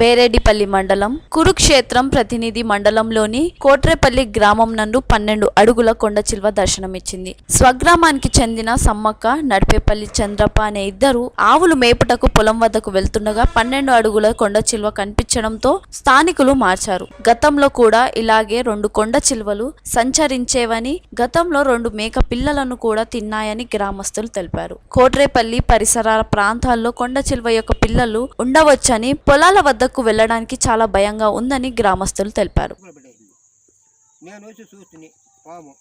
బేరెడ్డిపల్లి మండలం కురుక్షేత్రం ప్రతినిధి మండలంలోని కోట్రేపల్లి గ్రామం నందు పన్నెండు అడుగుల కొండ చిల్వ దర్శనమిచ్చింది. స్వగ్రామానికి చెందిన సమ్మక్క నడిపేపల్లి చంద్రప్ప అనే ఇద్దరు ఆవులు మేపుటకు పొలం వద్దకు వెళ్తుండగా పన్నెండు అడుగుల కొండ చిల్వ కనిపించడంతో స్థానికులు మార్చారు. గతంలో కూడా ఇలాగే రెండు కొండ చిల్వలు సంచరించేవని గతంలో రెండు మేక పిల్లలను కూడా తిన్నాయని గ్రామస్తులు తెలిపారు. కోట్రేపల్లి పరిసరాల ప్రాంతాల్లో కొండ చిల్వ యొక్క పిల్లలు ఉండవచ్చని పొలాల వద్ద వద్దకు వెళ్ళడానికి చాలా భయంగా ఉందని గ్రామస్తులు తెలిపారు. కుక్కలు నేను వచ్చి చూస్తుని పాము.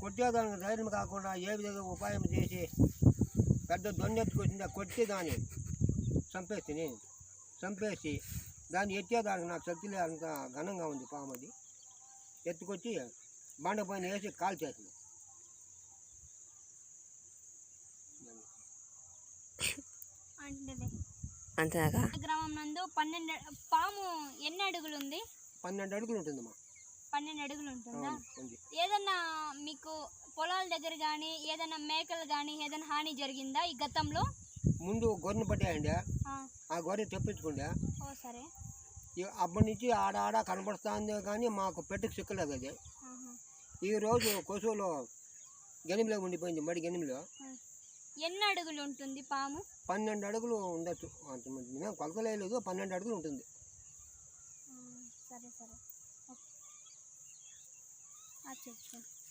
కొట్టేదానికి ధైర్యం కాకుండా ఏ విధంగా ఉపాయం చేసి పెద్ద దొన్నెత్తుకొచ్చింది కొట్టి దాన్ని చంపేస్తుంది చంపేసి దాన్ని ఎత్తేదానికి నాకు శక్తి అంత ఘనంగా ఉంది పాము అది. ఎత్తుకొచ్చి బండ పైన వేసి కాల్చేసింది. అంటే అంతేగా గ్రామం నందు పన్నెండు పాము ఎన్ని అడుగులు ఉంది పన్నెండు అడుగులు ఉంటుందమ్మా పన్నెండు అడుగులు ఉంటుందా ఏదన్నా మీకు పొలాల దగ్గర కానీ ఏదైనా మేకలు కానీ ఏదైనా హాని జరిగిందా ఈ గతంలో? ముందు గొర్రెను పట్టాయండి. ఆ, ఆ గొర్రె తెప్పించుకుండే. ఓ సరే. అప్పటి నుంచి ఆడ ఆడ కనపడుతుంది కానీ మాకు పెట్టుకు సిక్కలేదు అది. ఈరోజు కొసులో గనిమిలో ఉండిపోయింది మడి గనిమిలో. ఎన్ని అడుగులు ఉంటుంది పాము? పన్నెండు అడుగులు ఉండొచ్చు. అంత మేము కొలతలేదు పన్నెండు అడుగులు ఉంటుంది. సరే సరే. చెప్పు